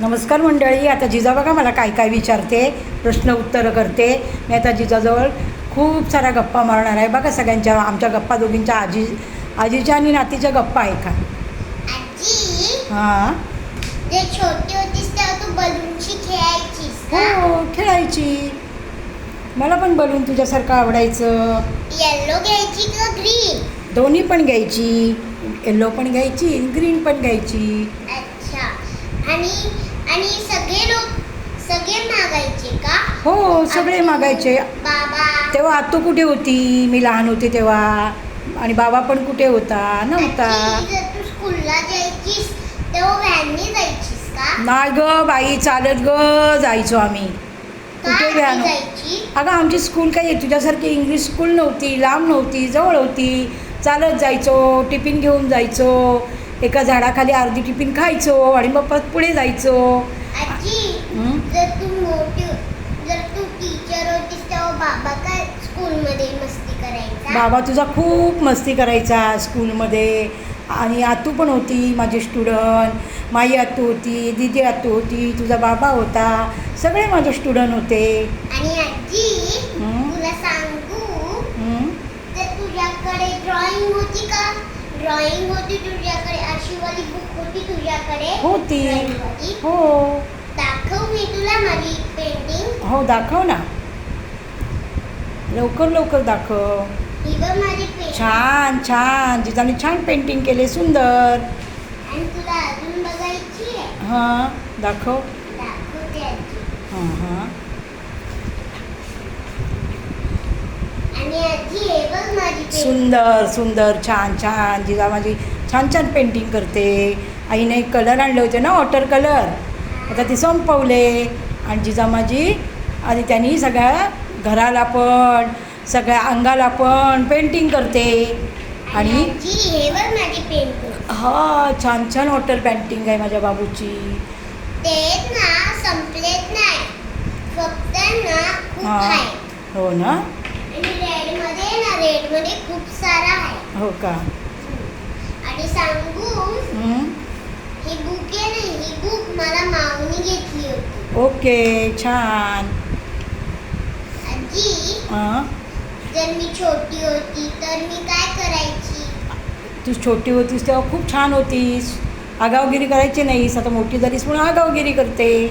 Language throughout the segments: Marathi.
नमस्कार मंडळी आता जिजा बघा मला काय काय विचारते प्रश्न उत्तरं करते. मी आता जिजाजवळ खूप साऱ्या गप्पा मारणार आहे. बघा सगळ्यांच्या आमच्या गप्पा दोघींच्या आजी आजीच्या आणि नातीच्या गप्पा आहे का? आजी हां. हो खेळायची. मला पण बलून तुझ्यासारखं आवडायचं. येल्लो घ्यायची का ग्रीन दोन्ही पण घ्यायची. येल्लो पण घ्यायची ग्रीन पण घ्यायची. अच्छा. आणि आणि सगळे लोक सगळे मागायचे का? हो सगळे मागायचे. बाबा. तेव्हा आतू कुठे होती? मी लहान होते तेव्हा. आणि बाबा पण कुठे होता? नव्हता. आजी, जर तू स्कूलला जायचीस तेव्हा व्हॅननी जायचीस का? नाही ग बाई चालत ग जायचो आम्ही. कुठे का व्हॅन जायची? अगं आमची स्कूल काही तुझ्यासारखी इंग्लिश स्कूल नव्हती लांब नव्हती जवळ होती. चालत जायचो टिफिन घेऊन जायचो. एका झाडाखाली अर्धी टिफिन खायचो आणि मग परत पुढे जायचो. आजी हं? जर तू मोठी जर तू टीचर होतीस तेव्हा बाबा काय स्कूलमध्ये मस्ती करायचा? बाबा तुझा खूप मस्ती करायचा स्कूलमध्ये आणि आतू पण होती माझी स्टुडंट माई आतू होती दिदी आतू होती तुझा बाबा होता. सगळे माझे स्टुडंट होते. आणि आजी हं? तुला सांगू हं? तर तुझ्याकडे ड्रॉइंग होती का? ड्रॉइंग होती तुझ्याकडे? वाली बुक होती तुझ्याकडे? होती? हो. दाखव मी तुला माझी पेंटिंग हो दाखव ना. लवकर लवकर दाखव. ही बघ माझी पेंटिंग छान छान. जिजाने छान पेंटिंग केले सुंदर. आणि तुला अजून बघायची आहे? हां दाखव. दाखवते आजी. हां हां. आणि आजी हे बघ माझी पेंटिंग सुंदर सुंदर. छान छान. जिजा माझी छान छान पेंटिंग करते. आईने कलर आणले होते ना वॉटर कलर आता ती संपवले. आणि जिजा माझी आणि त्यांनी सगळ्या घराला पण सगळ्या अंगाला पण पेंटिंग करते. आणि हे हा छान छान वॉटर पेंटिंग आहे माझ्या बाबूची. ते ना संपलेत नाही. फक्त ना खूप हा. हो ना? आणि रेडमध्ये ना रेडमध्ये खूप सारा आहे. हो का? ओके छान. हां? जर मी छोटी होती तर मी काय करायची? तू छोटी होतीस तेव्हा खूप छान होतीस. आगावगिरी करायची नाहीस आता मोठी झालीस म्हणून आगावगिरी करते.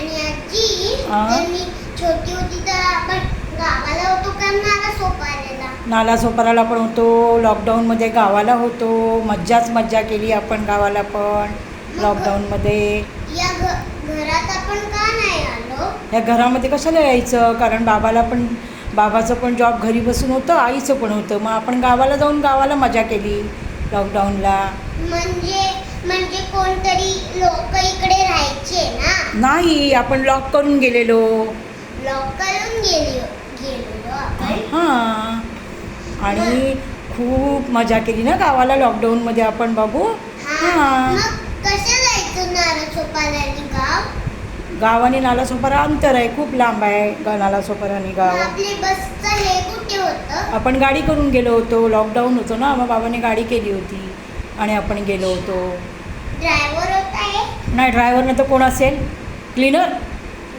आणि आजी? जर मी छोटी होती तर आपण गावाला होतो का मला सोपायला? नाला सोपाराला पण होतो लॉकडाऊनमध्ये गावाला होतो मज्जाच मज्जा केली आपण गावाला पण लॉकडाऊनमध्ये या घरामध्ये कशाला यायचं? कारण बाबाला पण बाबाचं पण जॉब घरी बसून होतं आईचं पण होतं. मग आपण गावाला जाऊन गावाला मजा केली लॉकडाऊनला म्हणजे म्हणजे कोणतरी लोक इकडे राहायचे ना? नाही आपण लॉक करून गेलेलो. लॉक करून गेलो गेलेलो आपण? हां. आणि खूप मजा केली ना गावाला लॉकडाऊनमध्ये आपण बाबू हा. आणि गाव? आणि नालासोपारा अंतर आहे खूप लांब आहे गा नालासोपारा आणि गाव आपण गाडी करून गेलो होतो लॉकडाऊन होतो ना मग बाबाने गाडी केली होती आणि आपण गेलो होतो. ड्रायव्हर होता हे? नाही तर कोण असेल? क्लीनर?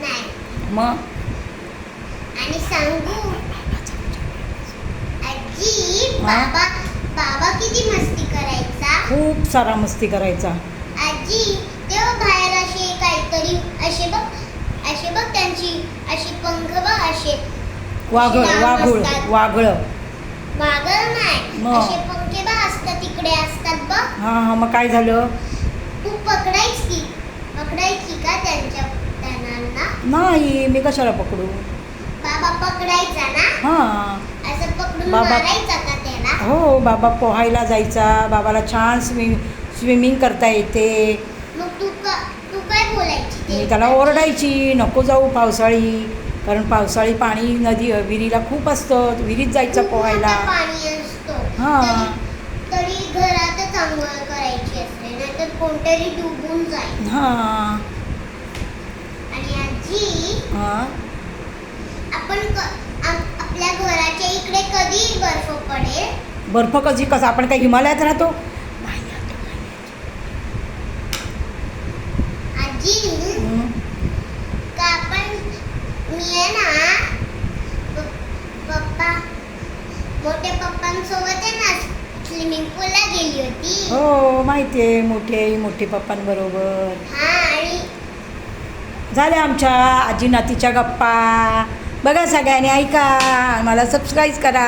नाही. मग? आणि सांगू आजी? बाबा बाबा किती मस्ती करायचा? खूप सारा मस्ती करायचा. आजी तेव्हा बाहेर असे काहीतरी असे बघ असे बघ त्यांची असे पंख बघ असे. वाघळ लांब वाघुळ असतात. वाघळं. वागळ नाही मग? असे पंखे बघ असतात तिकडे असतात बघ. हां हां मग काय झालं? तू पकडायची पकडायची का त्यांच्या त्यांना नाही मी कशाला पकडू? बाबा पकडायचा ना? हां. असं पकडून बाबा- मारायचा का हो बाबा पोहायला जायचा बाबाला छान स्विम स्विमिंग करता येते. मग तू का तू काय बोलायची ते? मी त्याला ओरडायची नको जाऊ पावसाळी. कारण पावसाळी पाणी नदी विहिरीला खूप असतं विहिरीत जायचं खूप पोहायला. मोठं पाणी असतो. हा. तरी- तरी घरातच आंघोळ करायची असते नाहीतर कोणतरी डुबून जाईल. हां. आणि आजी हां. आपण क- आप- आपल्या घराच्या इकडे कधी बर्फ पडेल बर्फ कधी कसं आपण काय हिमालयात राहतो. हं? हो माहिती आहे मोठी मोठी पप्पांबरोबर. हा झाल्या आमच्या आजी नातीच्या गप्पा. बघा सगळ्यांनी ऐका मला सबस्क्राईब करा.